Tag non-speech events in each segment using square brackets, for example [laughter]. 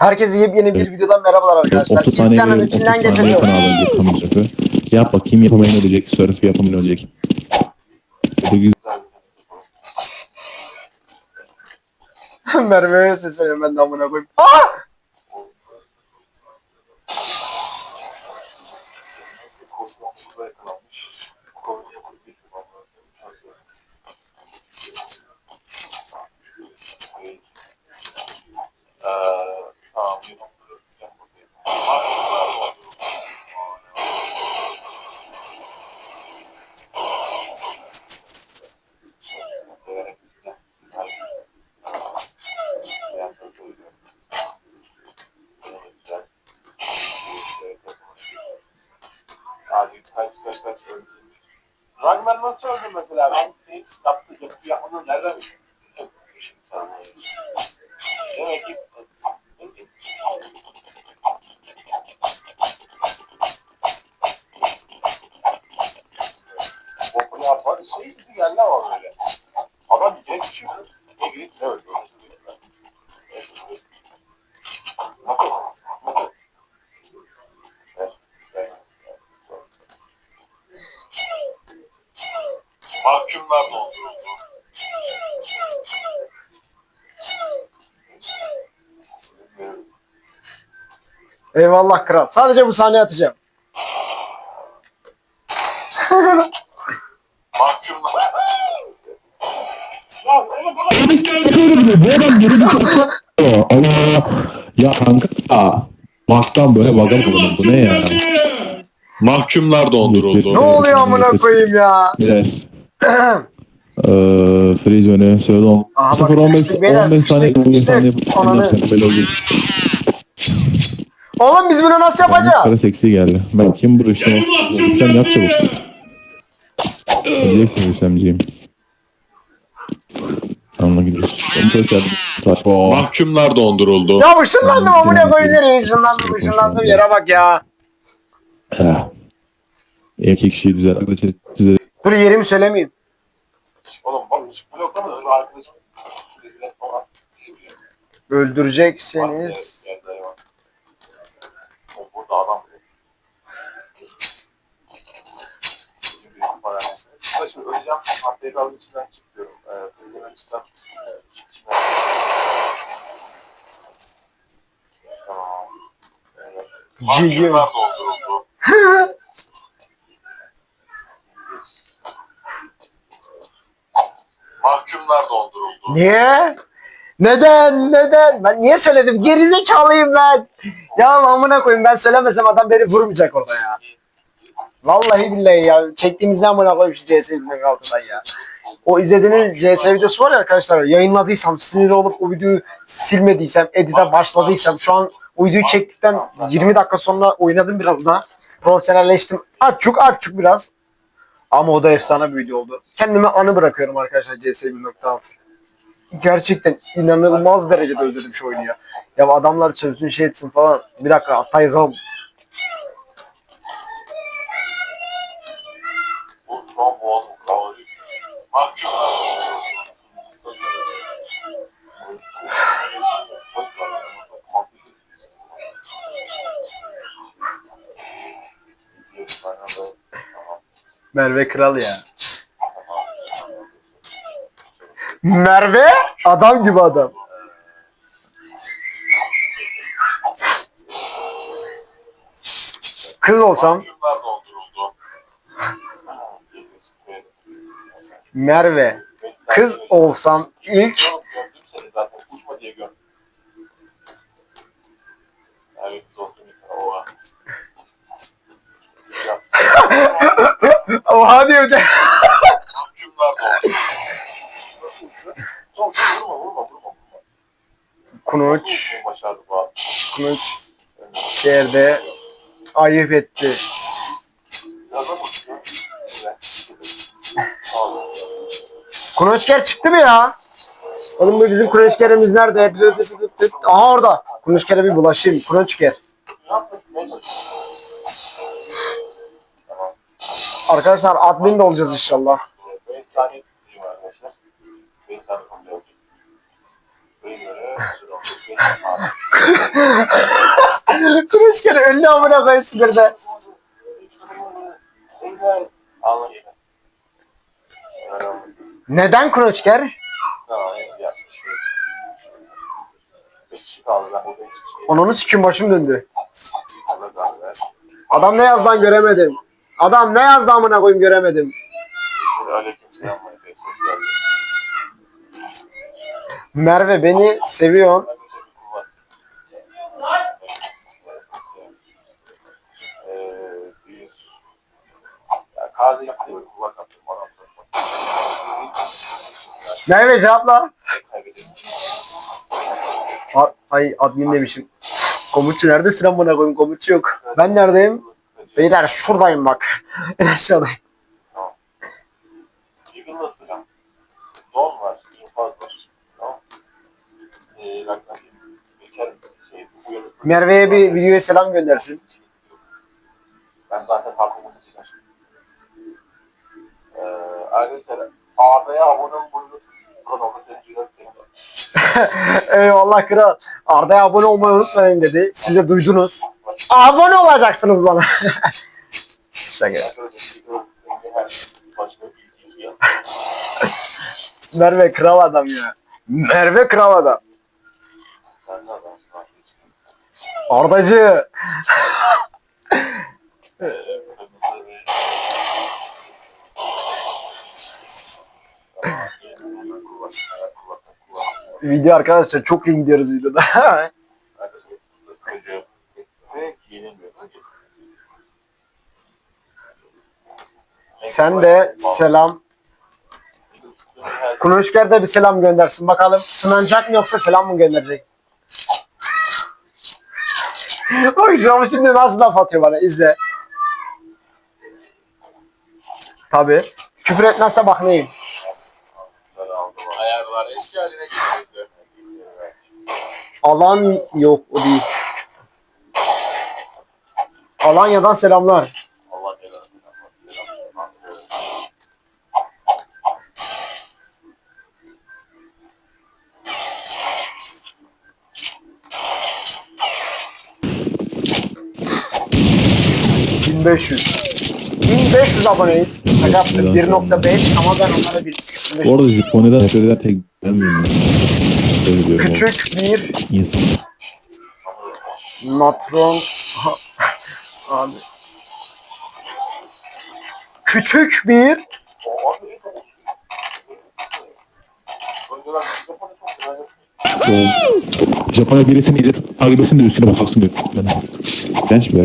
Herkese yepyeni bir videodan merhabalar arkadaşlar. 30 saniye İsyanın verelim, 30 içinden saniye geçeceğiz. kanala yapamayacak. Yap bakayım yapamayan ölecek. Surf yapamayan ölecek. Sekiz- [laughs] Merve'ye sesleniyorum ben de amına koyayım. Aa! normal no son de material, antes, capto, yo fui a uno, ya lo Eyvallah kral. Sadece bu sahneyi atacağım. Mahkumlar. Bu adam geri bir Allah. Ya kanka. Baktan böyle bakalım bu ne ya? Mahkumlar Ne oluyor amına koyayım ya? Evet. Eee önü söyle on. Aha, bak, 0 15 sıkıştık beyler, 15 saniye sıkıştık, 15 saniye. Ananı-. Oğlum biz bunu nasıl yapacağız? Kara seksi geldi. Ben kim bu işte? Sen yap çabuk. Diyeceksin Hüsemciğim. Tamam gidiyoruz. Mahkumlar donduruldu. Ya ışınlandım amına koyayım nereye ışınlandım ışınlandım yere bak ya. İki kişiyi düzeltti. Düzeltti. Dur yerimi söylemeyeyim. Oğlum bak hiç bloklamadı. Öyle arkadaşım. Falan. Öldüreceksiniz. O burada adam. Bizim bir para. Şimdi öleceğim. Haftaya kalın içinden çıkıyorum. Ee, Tezgahın içinden. içinden. Tamam. Evet. Cici. Dolduruldu. Mahkumlar dolduruldu. Niye? Neden? Neden? Ben niye söyledim? Gerizekalıyım ben. Ya amına koyayım ben söylemesem adam beni vurmayacak orada ya. Vallahi billahi ya. Çektiğimizden amına koyayım şu CS bilmek altından ya. O izlediğiniz CS videosu var ya arkadaşlar yayınladıysam sinir olup o videoyu silmediysem edite başladıysam şu an o videoyu çektikten 20 dakika sonra oynadım biraz daha. Profesyonelleştim. Aççuk aççuk biraz. Ama o da efsane bir video oldu. Kendime anı bırakıyorum arkadaşlar CS 1.6. Gerçekten inanılmaz derecede özledim şu oyunu ya. Ya adamlar sözün şey etsin falan. Bir dakika. Mahkumlar dolduruldu. Merve Kral ya. Merve adam gibi adam. Kız olsam Mahkumlar dolduruldu. Merve. Kız olsam ilk Gördüm seni zaten uçma diye gördüm. Evet kız oldum yeter. Oha. Diyor de. Mahkumlar dolduruldu. Son vurma vurma vurma vurma. Kunuç. Başardı bu abi. Kunuç yerde ayıp etti. Kunuçker çıktı mı ya? Oğlum bu bizim Kunuçker'imiz nerede? Aha orada. Kunuçker'e bir bulaşayım. Kunuçker. Arkadaşlar admin de olacağız inşallah. Beş Kılıçkere önüne amına koyayım sinirde. Neden kişiyi Onunu sikim başım döndü. Adam ne yazdı lan göremedim. Adam ne yazdı amına koyayım göremedim. bir aleykümselam var. Beş hoş geldin. Merve beni seviyorsun. Ben de tabii kullan. Ee, bir... Ya kahve yaptı. Kulak attım. Bana Merve cevapla. A- Ay admin demişim. Komutçu neredesin amına koyayım komutçu yok. Ben neredeyim? Beyler şuradayım bak. [laughs] En aşağıdayım. Tamam. Eagle'la hocam. Don var. infaz var. Tamam. Ee, bak bakayım. Bekar şey, bu yolu. Merve'ye bir videoya selam göndersin. Ben zaten hakkımı çıkar. Ee, arkadaşlar AB'ye abone olmayı. [laughs] Eyvallah kral. Arda'ya abone olmayı unutmayın dedi. Siz de duydunuz. Abone olacaksınız bana. [laughs] Şaka. [laughs] Merve kral adam ya. Merve kral adam. Kulak. Video arkadaşlar çok iyi gidiyoruz videoda. Sen de selam. Kuluçker de bir selam göndersin. Bakalım sınanacak mı yoksa selam mı gönderecek? Bak an şimdi nasıl laf atıyor bana izle. Tabi. Küfür etmezse bak neyim. Alan yok o değil. Alanya'dan selamlar. 1500. 1500 aboneyiz. Şaka yaptım 1.5 ama ben onlara bir Bu arada Japonya'da ya? Öyle diyorum. küçük bir natron abi küçük bir. Ee, Japonya birisini iyice takip etsin de üstüne bakarsın diyor. Ben, genç mi?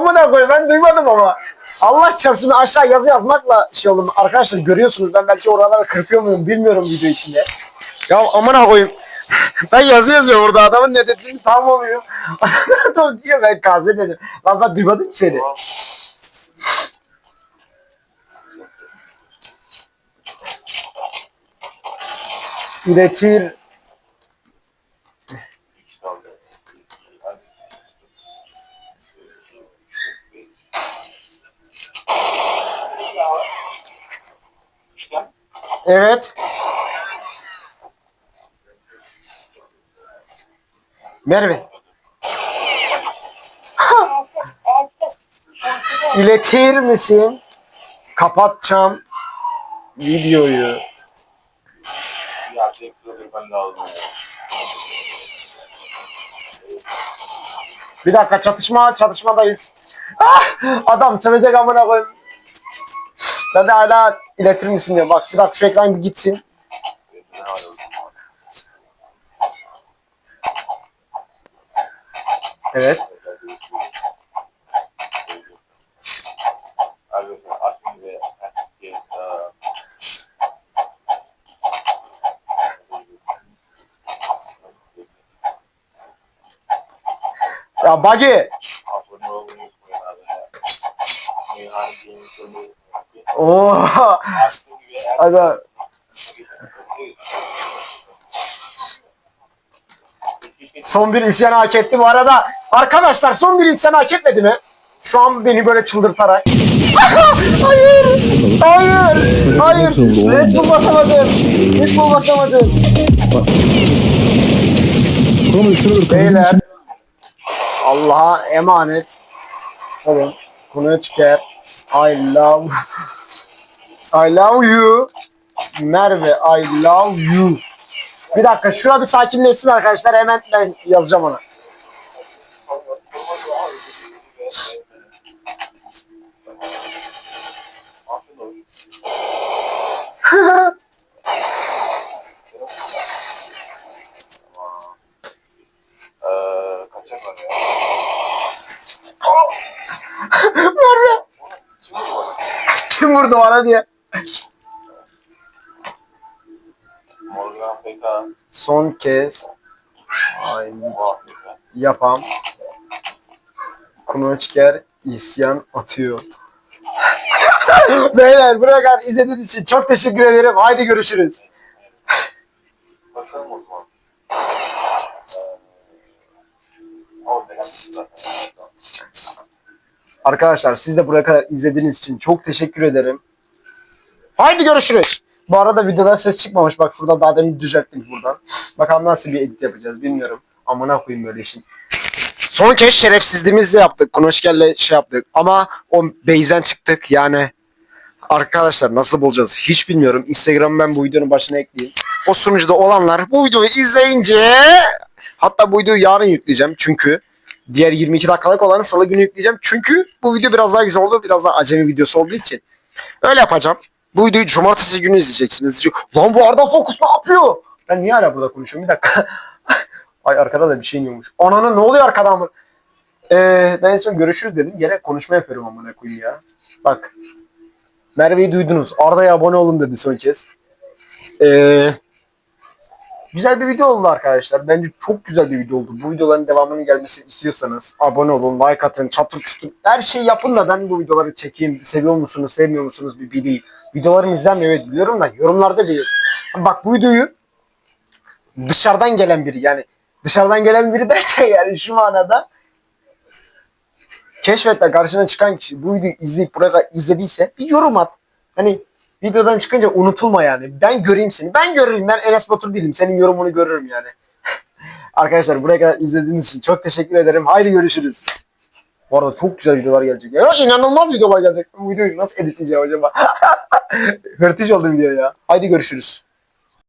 amına koy ben duymadım ama. Allah çarpsın aşağı yazı yazmakla şey oldum. Arkadaşlar görüyorsunuz ben belki oraları kırpıyor muyum bilmiyorum video içinde. Ya amına koyayım. [laughs] Ben yazı yazıyorum burada adamın ne dediğini tam oluyor. [laughs] Adam diyor ben kaze dedim. Lan ben duymadım ki seni. İletir Evet. Merve. İletir misin? Kapatacağım videoyu. Bir dakika çatışma çatışmadayız. Ah, adam sövecek amına koyayım. Ben de hala iletir misin diye. Bak bir dakika şu ekran bir gitsin. Evet. Ya Bagi Eğer Aga. Son bir isyan hak etti bu arada. Arkadaşlar son bir isyan hak etmedi mi? Şu an beni böyle çıldırtarak. [laughs] hayır! Hayır! Hayır! Red Bull basamadım. Red Bull basamadım. Beyler. Allah'a emanet. Olun. Konuya çıkar. I love I love you. Merve I love you. Bir dakika şuna bir sakinleşsin arkadaşlar hemen ben yazacağım ona. Merve. Kim vurdu bana diye. Morgan PK. Son kez Ay, yapam. Çıkar isyan atıyor. [laughs] Beyler buraya kadar izlediğiniz için çok teşekkür ederim. Haydi görüşürüz. Bakalım o zaman. Zaten. Arkadaşlar siz de buraya kadar izlediğiniz için çok teşekkür ederim. Haydi görüşürüz. Bu arada videoda ses çıkmamış. Bak şurada daha demin düzelttim buradan. Bakalım nasıl bir edit yapacağız bilmiyorum. Amına koyayım böyle işin. Son kez şerefsizliğimizle yaptık. Kunoşker'le şey yaptık. Ama o base'den çıktık. Yani arkadaşlar nasıl bulacağız hiç bilmiyorum. Instagram ben bu videonun başına ekleyeyim. O sunucuda olanlar bu videoyu izleyince hatta bu videoyu yarın yükleyeceğim. Çünkü diğer 22 dakikalık olanı salı günü yükleyeceğim. Çünkü bu video biraz daha güzel oldu. Biraz daha acemi videosu olduğu için. Öyle yapacağım. Bu videoyu cumartesi günü izleyeceksiniz. Lan bu Arda Fokus ne yapıyor? Ben niye hala burada konuşuyorum? Bir dakika. [laughs] Ay arkada da bir şey iniyormuş. Ananı ne oluyor arkada mı? Ee, ben en son görüşürüz dedim. Gene konuşma yapıyorum amına koyayım ya. Bak. Merve'yi duydunuz. Arda'ya abone olun dedi son kez. Ee, güzel bir video oldu arkadaşlar. Bence çok güzel bir video oldu. Bu videoların devamının gelmesini istiyorsanız abone olun, like atın, çatır çutur. Her şeyi yapın da ben bu videoları çekeyim. Seviyor musunuz, sevmiyor musunuz bir bileyim. Videolarım izlenmiyor evet biliyorum da yorumlarda biliyorum. Bak bu videoyu dışarıdan gelen biri yani dışarıdan gelen biri derken [laughs] yani şu manada keşfetle karşına çıkan kişi bu videoyu izleyip buraya izlediyse bir yorum at. Hani videodan çıkınca unutulma yani. Ben göreyim seni. Ben görürüm. Ben Enes Batur değilim. Senin yorumunu görürüm yani. [laughs] Arkadaşlar buraya kadar izlediğiniz için çok teşekkür ederim. Haydi görüşürüz. Bu arada çok güzel videolar gelecek. Ya inanılmaz videolar gelecek. Bu videoyu nasıl editleyeceğim acaba? [laughs] Hırtış oldu video ya. Haydi görüşürüz.